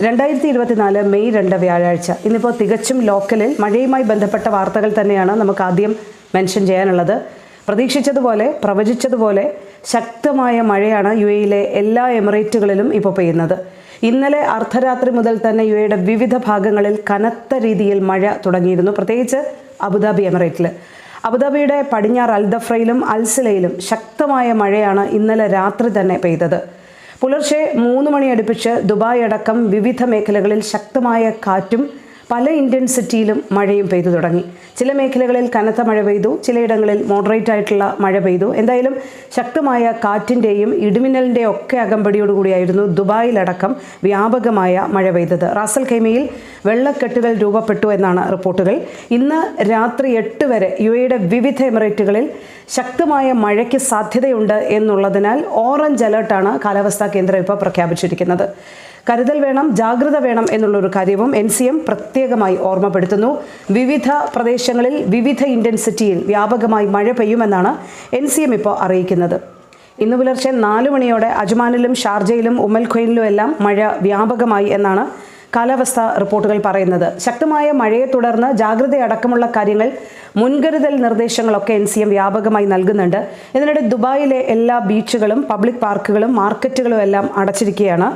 രണ്ടായിരത്തി ഇരുപത്തിനാല് മെയ് രണ്ട് വ്യാഴാഴ്ച. ഇന്നിപ്പോൾ തികച്ചും ലോക്കലിൽ മഴയുമായി ബന്ധപ്പെട്ട വാർത്തകൾ തന്നെയാണ് നമുക്ക് ആദ്യം മെൻഷൻ ചെയ്യാനുള്ളത്. പ്രതീക്ഷിച്ചതുപോലെ പ്രവചിച്ചതുപോലെ ശക്തമായ മഴയാണ് യു എയിലെ എല്ലാ എമിറേറ്റുകളിലും ഇപ്പോൾ പെയ്യുന്നത്. ഇന്നലെ അർദ്ധരാത്രി മുതൽ തന്നെ യു എയുടെ വിവിധ ഭാഗങ്ങളിൽ കനത്ത രീതിയിൽ മഴ തുടങ്ങിയിരുന്നു. പ്രത്യേകിച്ച് അബുദാബി എമിറേറ്റിൽ. അബുദാബിയുടെ പടിഞ്ഞാറ് അൽദഫ്രയിലും അൽസിലയിലും ശക്തമായ മഴയാണ് ഇന്നലെ രാത്രി തന്നെ പെയ്തത്. പുലർച്ചെ മൂന്ന് മണി അടുപ്പിച്ച് ദുബായ് അടക്കം വിവിധ മേഖലകളിൽ ശക്തമായ കാറ്റും പല ഇന്ത്യൻ സിറ്റിയിലും മഴയും പെയ്തു തുടങ്ങി. ചില മേഖലകളിൽ കനത്ത മഴ പെയ്തു ചിലയിടങ്ങളിൽ മോഡറേറ്റ് ആയിട്ടുള്ള മഴ പെയ്തു. എന്തായാലും ശക്തമായ കാറ്റിന്റെയും ഇടിമിന്നലിന്റെയും ഒക്കെ അകമ്പടിയോടുകൂടിയായിരുന്നു ദുബായിലടക്കം വ്യാപകമായ മഴ പെയ്തത്. റാസൽ ഖൈമയിൽ വെള്ളക്കെട്ടുകൾ രൂപപ്പെട്ടു എന്നാണ് റിപ്പോർട്ടുകൾ. ഇന്ന് രാത്രി എട്ട് വരെ യു എയുടെ വിവിധ എമിറേറ്റുകളിൽ ശക്തമായ മഴയ്ക്ക് സാധ്യതയുണ്ട് എന്നുള്ളതിനാൽ ഓറഞ്ച് അലേർട്ടാണ് കാലാവസ്ഥാ കേന്ദ്രം ഇപ്പോൾ പ്രഖ്യാപിച്ചിരിക്കുന്നത്. കരുതൽ വേണം ജാഗ്രത വേണം എന്നുള്ള ഒരു കാര്യവും എൻ സി എം പ്രത്യേകമായി ഓർമ്മപ്പെടുത്തുന്നു. വിവിധ പ്രദേശങ്ങളിൽ വിവിധ ഇന്റൻസിറ്റിയിൽ വ്യാപകമായി മഴ പെയ്യുമെന്നാണ് എൻ സി എം ഇപ്പോൾ അറിയിക്കുന്നത്. ഇന്ന് പുലർച്ചെ നാലു മണിയോടെ അജ്മാനിലും ഷാർജയിലും ഉമ്മൽഖൊയിനിലും എല്ലാം മഴ വ്യാപകമായി എന്നാണ് കാലാവസ്ഥാ റിപ്പോർട്ടുകൾ പറയുന്നത്. ശക്തമായ മഴയെ തുടർന്ന് ജാഗ്രതയടക്കമുള്ള കാര്യങ്ങൾ മുൻകരുതൽ നിർദ്ദേശങ്ങളൊക്കെ എൻ സി എം വ്യാപകമായി നൽകുന്നുണ്ട്. ഇതിനിടെ ദുബായിലെ എല്ലാ ബീച്ചുകളും പബ്ലിക് പാർക്കുകളും മാർക്കറ്റുകളും എല്ലാം അടച്ചിരിക്കുകയാണ്.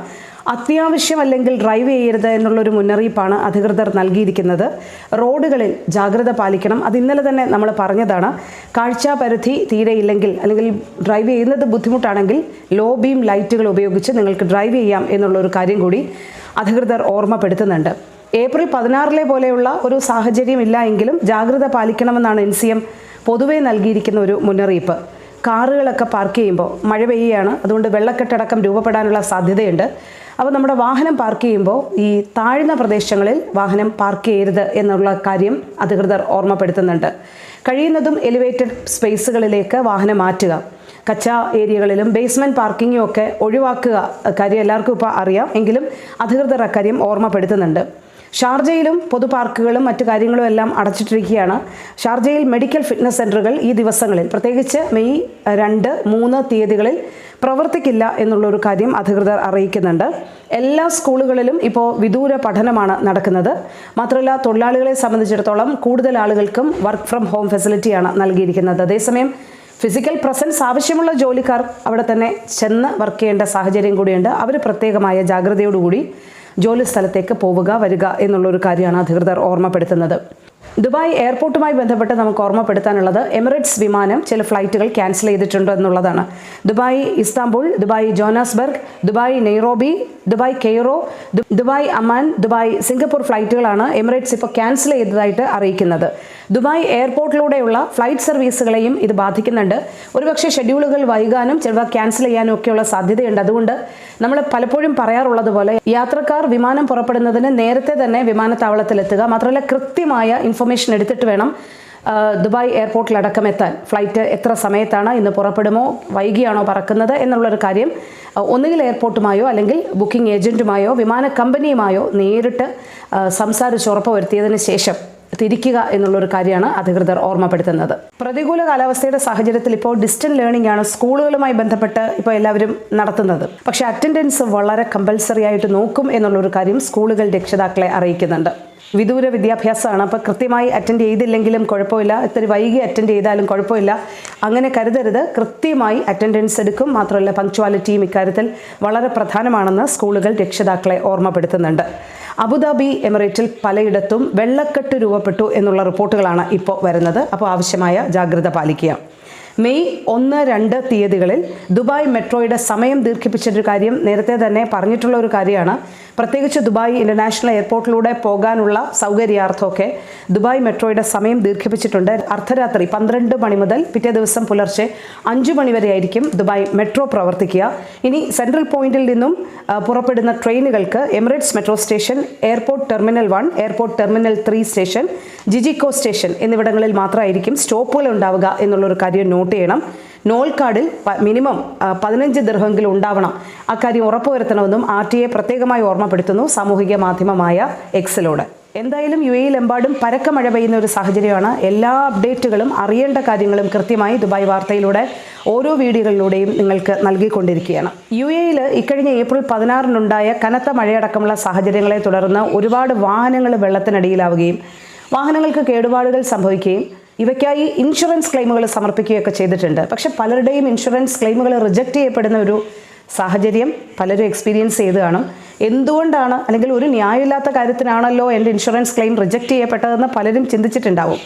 അത്യാവശ്യം അല്ലെങ്കിൽ ഡ്രൈവ് ചെയ്യരുത് എന്നുള്ളൊരു മുന്നറിയിപ്പാണ് അധികൃതർ നൽകിയിരിക്കുന്നത്. റോഡുകളിൽ ജാഗ്രത പാലിക്കണം. അത് ഇന്നലെ തന്നെ നമ്മൾ പറഞ്ഞതാണ്. കാഴ്ചാ പരിധി തീരെയില്ലെങ്കിൽ അല്ലെങ്കിൽ ഡ്രൈവ് ചെയ്യുന്നത് ബുദ്ധിമുട്ടാണെങ്കിൽ ലോ ബീം ലൈറ്റുകൾ ഉപയോഗിച്ച് നിങ്ങൾക്ക് ഡ്രൈവ് ചെയ്യാം എന്നുള്ളൊരു കാര്യം കൂടി അധികൃതർ ഓർമ്മപ്പെടുത്തുന്നുണ്ട്. ഏപ്രിൽ പതിനാറിലെ പോലെയുള്ള ഒരു സാഹചര്യം ഇല്ല എങ്കിലും ജാഗ്രത പാലിക്കണമെന്നാണ് എൻ സി എം പൊതുവെ നൽകിയിരിക്കുന്ന ഒരു മുന്നറിയിപ്പ്. കാറുകളൊക്കെ പാർക്ക് ചെയ്യുമ്പോൾ മഴ പെയ്യുകയാണ്. അതുകൊണ്ട് വെള്ളക്കെട്ടടക്കം രൂപപ്പെടാനുള്ള സാധ്യതയുണ്ട്. അപ്പോൾ നമ്മുടെ വാഹനം പാർക്ക് ചെയ്യുമ്പോൾ ഈ താഴ്ന്ന പ്രദേശങ്ങളിൽ വാഹനം പാർക്ക് ചെയ്യരുത് എന്നുള്ള കാര്യം അധികൃതർ ഓർമ്മപ്പെടുത്തുന്നുണ്ട്. കഴിയുന്നതും എലിവേറ്റഡ് സ്പേസുകളിലേക്ക് വാഹനം മാറ്റുക. കച്ച ഏരിയകളിലും ബേസ്മെന്റ് പാർക്കിങ്ങും ഒക്കെ ഒഴിവാക്കുക. കാര്യം എല്ലാവർക്കും ഇപ്പോൾ അറിയാം. എങ്കിലും അധികൃതർ അക്കാര്യം ഓർമ്മപ്പെടുത്തുന്നുണ്ട്. ഷാർജയിലും പൊതുപാർക്കുകളും മറ്റു കാര്യങ്ങളും എല്ലാം അടച്ചിട്ടിരിക്കുകയാണ്. ഷാർജയിൽ മെഡിക്കൽ ഫിറ്റ്നസ് സെന്ററുകൾ ഈ ദിവസങ്ങളിൽ പ്രത്യേകിച്ച് മെയ് രണ്ട് മൂന്ന് തീയതികളിൽ പ്രവർത്തിക്കില്ല എന്നുള്ളൊരു കാര്യം അധികൃതർ അറിയിക്കുന്നുണ്ട്. എല്ലാ സ്കൂളുകളിലും ഇപ്പോൾ വിദൂര പഠനമാണ് നടക്കുന്നത്. മാത്രമല്ല തൊഴിലാളികളെ സംബന്ധിച്ചിടത്തോളം കൂടുതൽ ആളുകൾക്കും വർക്ക് ഫ്രം ഹോം ഫെസിലിറ്റിയാണ് നൽകിയിരിക്കുന്നത്. അതേസമയം ഫിസിക്കൽ പ്രസൻസ് ആവശ്യമുള്ള ജോലിക്കാർ അവിടെ തന്നെ ചെന്ന് വർക്ക് ചെയ്യേണ്ട സാഹചര്യം കൂടിയുണ്ട്. അവർ പ്രത്യേകമായ ജാഗ്രതയോടുകൂടി ജോലി സ്ഥലത്തേക്ക് പോവുക വരിക എന്നുള്ളൊരു കാര്യമാണ് അധികൃതർ ഓർമ്മപ്പെടുത്തുന്നത്. ദുബായ് എയർപോർട്ടുമായി ബന്ധപ്പെട്ട് നമുക്ക് ഓർമ്മപ്പെടുത്താനുള്ളത് എമിറേറ്റ്സ് വിമാനം ചില ഫ്ലൈറ്റുകൾ ക്യാൻസൽ ചെയ്തിട്ടുണ്ട് എന്നുള്ളതാണ്. Dubai Istanbul Dubai Johannesburg Dubai Nairobi Dubai Cairo Dubai Amman Dubai Singapore ഫ്ലൈറ്റുകളാണ് Emirates ഇപ്പോൾ ക്യാൻസൽ ചെയ്തതായിട്ട് അറിയിക്കുന്നത്. ദുബായ് എയർപോർട്ടിലൂടെയുള്ള ഫ്ലൈറ്റ് സർവീസുകളെയും ഇത് ബാധിക്കുന്നുണ്ട്. ഒരുപക്ഷെ ഷെഡ്യൂളുകൾ വൈകാനും ചിലവ ക്യാൻസൽ ചെയ്യാനും ഒക്കെയുള്ള സാധ്യതയുണ്ട്. അതുകൊണ്ട് നമ്മൾ പലപ്പോഴും പറയാറുള്ളത് പോലെ യാത്രക്കാർ വിമാനം പുറപ്പെടുന്നതിന് നേരത്തെ തന്നെ വിമാനത്താവളത്തിലെത്തുക. മാത്രമല്ല കൃത്യമായ ഇൻഫർമേഷൻ എടുത്തിട്ട് വേണം ദുബായ് എയർപോർട്ടിലടക്കം എത്താൻ. ഫ്ലൈറ്റ് എത്ര സമയത്താണ് ഇന്ന് പുറപ്പെടുമോ വൈകിയാണോ പറക്കുന്നത് എന്നുള്ളൊരു കാര്യം ഒന്നുകിൽ എയർപോർട്ടുമായോ അല്ലെങ്കിൽ ബുക്കിംഗ് ഏജന്റുമായോ വിമാന കമ്പനിയുമായോ നേരിട്ട് സംസാരിച്ച് സംസാരിച്ച് ഉറപ്പുവരുത്തിയതിന് ശേഷം തിരിക്കുക എന്നുള്ളൊരു കാര്യമാണ് അധികൃതർ ഓർമ്മപ്പെടുത്തുന്നത്. പ്രതികൂല കാലാവസ്ഥയുടെ സാഹചര്യത്തിൽ ഇപ്പോൾ ഡിസ്റ്റന്റ് ലേണിംഗ് ആണ് സ്കൂളുകളുമായി ബന്ധപ്പെട്ട് ഇപ്പോൾ എല്ലാവരും നടത്തുന്നത്. പക്ഷേ അറ്റൻഡൻസ് വളരെ കമ്പൽസറി ആയിട്ട് നോക്കും എന്നുള്ളൊരു കാര്യം സ്കൂളുകൾ രക്ഷിതാക്കളെ അറിയിക്കുന്നുണ്ട്. വിദൂര വിദ്യാഭ്യാസമാണ്. അപ്പോൾ കൃത്യമായി അറ്റൻഡ് ചെയ്തില്ലെങ്കിലും കുഴപ്പമില്ല. ഇത്തിരി വൈകി അറ്റൻഡ് ചെയ്താലും കുഴപ്പമില്ല. അങ്ങനെ കരുതരുത്. കൃത്യമായി അറ്റൻഡൻസ് എടുക്കും. മാത്രമല്ല പങ്ക്ച്വാലിറ്റിയും ഇക്കാര്യത്തിൽ വളരെ പ്രധാനമാണെന്ന് സ്കൂളുകൾ രക്ഷിതാക്കളെ ഓർമ്മപ്പെടുത്തുന്നുണ്ട്. അബുദാബി എമിറേറ്റിൽ പലയിടത്തും വെള്ളക്കെട്ട് രൂപപ്പെട്ടു എന്നുള്ള റിപ്പോർട്ടുകളാണ് ഇപ്പോൾ വരുന്നത്. അപ്പോൾ ആവശ്യമായ ജാഗ്രത പാലിക്കുക. മെയ് ഒന്ന് രണ്ട് തീയതികളിൽ ദുബായ് മെട്രോയുടെ സമയം ദീർഘിപ്പിച്ചൊരു കാര്യം നേരത്തെ തന്നെ പറഞ്ഞിട്ടുള്ള ഒരു കാര്യമാണ്. പ്രത്യേകിച്ച് ദുബായ് ഇന്റർനാഷണൽ എയർപോർട്ടിലൂടെ പോകാനുള്ള സൗകര്യാർത്ഥമൊക്കെ ദുബായ് മെട്രോയുടെ സമയം ദീർഘിപ്പിച്ചിട്ടുണ്ട്. അർദ്ധരാത്രി പന്ത്രണ്ട് മണി മുതൽ പിറ്റേ ദിവസം പുലർച്ചെ അഞ്ചു മണി വരെ ആയിരിക്കും ദുബായ് മെട്രോ പ്രവർത്തിക്കുക. ഇനി സെൻട്രൽ പോയിന്റിൽ നിന്നും പുറപ്പെടുന്ന ട്രെയിനുകൾക്ക് Emirates metro station airport terminal one airport terminal three station GGICO station എന്നിവിടങ്ങളിൽ മാത്രമായിരിക്കും സ്റ്റോപ്പുകൾ ഉണ്ടാവുക എന്നുള്ളൊരു കാര്യം നോട്ട് ചെയ്യണം. നോൾ കാർഡിൽ മിനിമം പതിനഞ്ച് ദീർഘമെങ്കിലും ഉണ്ടാവണം. അക്കാര്യം ഉറപ്പുവരുത്തണമെന്നും ആർ ടി എ പ്രത്യേകമായി ഓർമ്മപ്പെടുത്തുന്നു സാമൂഹിക മാധ്യമമായ എക്സിലൂടെ. എന്തായാലും യു എയിലെമ്പാടും പരക്ക മഴ പെയ്യുന്ന ഒരു സാഹചര്യമാണ്. എല്ലാ അപ്ഡേറ്റുകളും അറിയേണ്ട കാര്യങ്ങളും കൃത്യമായി ദുബായ് വാർത്തയിലൂടെ ഓരോ വീഡിയോകളിലൂടെയും നിങ്ങൾക്ക് നൽകിക്കൊണ്ടിരിക്കുകയാണ്. യു എയിൽ ഇക്കഴിഞ്ഞ ഏപ്രിൽ പതിനാറിനുണ്ടായ കനത്ത മഴയടക്കമുള്ള സാഹചര്യങ്ങളെ തുടർന്ന് ഒരുപാട് വാഹനങ്ങൾ വെള്ളത്തിനടിയിലാവുകയും വാഹനങ്ങൾക്ക് കേടുപാടുകൾ സംഭവിക്കുകയും ഇവയ്ക്കായി ഇൻഷുറൻസ് ക്ലെയിമുകൾ സമർപ്പിക്കുകയൊക്കെ ചെയ്തിട്ടുണ്ട്. പക്ഷെ പലരുടെയും ഇൻഷുറൻസ് ക്ലെയിമുകൾ റിജക്റ്റ് ചെയ്യപ്പെടുന്ന ഒരു സാഹചര്യം പലരും എക്സ്പീരിയൻസ് ചെയ്ത് കാണും. എന്തുകൊണ്ടാണ് അല്ലെങ്കിൽ ഒരു ന്യായമില്ലാത്ത കാര്യത്തിനാണല്ലോ എന്റെ ഇൻഷുറൻസ് ക്ലെയിം റിജക്റ്റ് ചെയ്യപ്പെട്ടതെന്ന് പലരും ചിന്തിച്ചിട്ടുണ്ടാവും.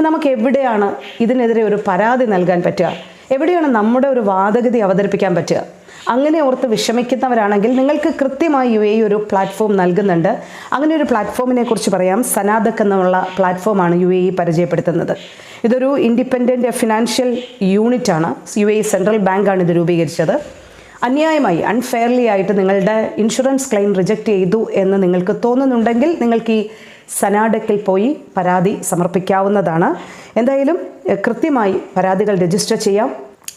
നമുക്ക് എവിടെയാണ് ഇതിനെതിരെ ഒരു പരാതി നൽകാൻ പറ്റുക? എവിടെയാണ് നമ്മുടെ ഒരു വാദഗതി അവതരിപ്പിക്കാൻ പറ്റുക? അങ്ങനെ ഓർത്ത് വിഷമിക്കുന്നവരാണെങ്കിൽ നിങ്ങൾക്ക് കൃത്യമായി യു എ ഒരു പ്ലാറ്റ്ഫോം നൽകുന്നുണ്ട്. അങ്ങനെ ഒരു പ്ലാറ്റ്ഫോമിനെ കുറിച്ച് പറയാം. സനാദക് എന്നുള്ള പ്ലാറ്റ്ഫോമാണ് യു എ പരിചയപ്പെടുത്തുന്നത്. ഇതൊരു ഇൻഡിപെൻഡന്റ് ഫിനാൻഷ്യൽ യൂണിറ്റാണ് യു എ സെൻട്രൽ ബാങ്കാണ് ഇത് രൂപീകരിച്ചത്. അന്യായമായി അൺഫെയർലി ആയിട്ട് നിങ്ങളുടെ ഇൻഷുറൻസ് ക്ലെയിം റിജക്റ്റ് ചെയ്തു എന്ന് നിങ്ങൾക്ക് തോന്നുന്നുണ്ടെങ്കിൽ നിങ്ങൾക്ക് ഈ സനാഡക്കിൽ പോയി പരാതി സമർപ്പിക്കാവുന്നതാണ്. എന്തായാലും കൃത്യമായി പരാതികൾ രജിസ്റ്റർ ചെയ്യാം.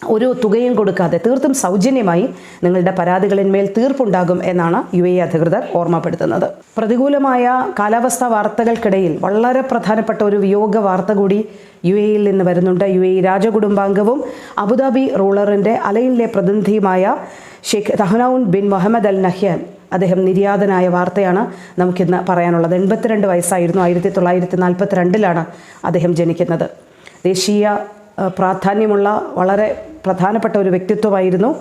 ഒരു തുകയും കൊടുക്കാതെ തീർത്തും സൗജന്യമായി നിങ്ങളുടെ പരാതികളിന്മേൽ തീർപ്പുണ്ടാകും എന്നാണ് യു എ അധികൃതർ ഓർമ്മപ്പെടുത്തുന്നത്. പ്രതികൂലമായ കാലാവസ്ഥാ വാർത്തകൾക്കിടയിൽ വളരെ പ്രധാനപ്പെട്ട ഒരു വിയോഗ വാർത്ത കൂടി യു എയിൽ നിന്ന് വരുന്നുണ്ട്. യു എ രാജകുടുംബാംഗവും അബുദാബി റൂളറിന്റെ അലയിലെ പ്രതിനിധിയുമായ Sheikh Tahnoun bin Mohammed Al Nahyan. അദ്ദേഹം നിര്യാതനായ വാർത്തയാണ് നമുക്കിന്ന് പറയാനുള്ളത്. എൺപത്തിരണ്ട് വയസ്സായിരുന്നു. ആയിരത്തി തൊള്ളായിരത്തി നാൽപ്പത്തി രണ്ടിലാണ് അദ്ദേഹം ജനിക്കുന്നത്. ദേശീയ പ്രാധാന്യമുള്ള വളരെ പ്രധാനപ്പെട്ട ഒരു വ്യക്തിത്വമായിരുന്നു.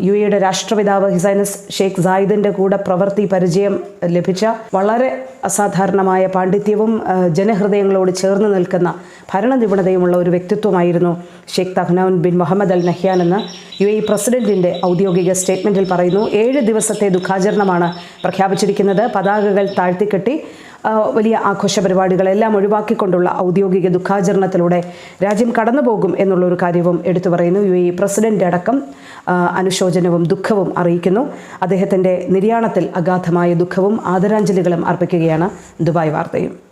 യു എയുടെ രാഷ്ട്രപിതാവ് ഹിസൈനസ് ഷെയ്ഖ് സായിദിന്റെ കൂടെ പ്രവൃത്തി പരിചയം ലഭിച്ച വളരെ അസാധാരണമായ പാണ്ഡിത്യവും ജനഹൃദയങ്ങളോട് ചേർന്ന് നിൽക്കുന്ന ഭരണ നിപുണതയുമുള്ള ഒരു വ്യക്തിത്വമായിരുന്നു Sheikh Tahnoun bin Mohammed Al Nahyan എന്ന് യു എ പ്രസിഡന്റിന്റെ ഔദ്യോഗിക സ്റ്റേറ്റ്മെന്റിൽ പറയുന്നു. ഏഴ് ദിവസത്തെ ദുഃഖാചരണമാണ് പ്രഖ്യാപിച്ചിരിക്കുന്നത്. പതാകകൾ താഴ്ത്തിക്കെട്ടി വലിയ ആഘോഷ പരിപാടികളെല്ലാം ഒഴിവാക്കിക്കൊണ്ടുള്ള ഔദ്യോഗിക ദുഃഖാചരണത്തിലൂടെ രാജ്യം കടന്നുപോകും എന്നുള്ളൊരു കാര്യവും എടുത്തു പറയുന്നു യു എ പ്രസിഡന്റ് അടക്കം. അനുശോചനവും ദുഃഖവും അറിയിക്കുന്നു. അദ്ദേഹത്തിന്റെ നിര്യാണത്തിൽ അഗാധമായ ദുഃഖവും ആദരാഞ്ജലികളും അർപ്പിക്കുകയാണ് ദുബായ് വാർത്തയും.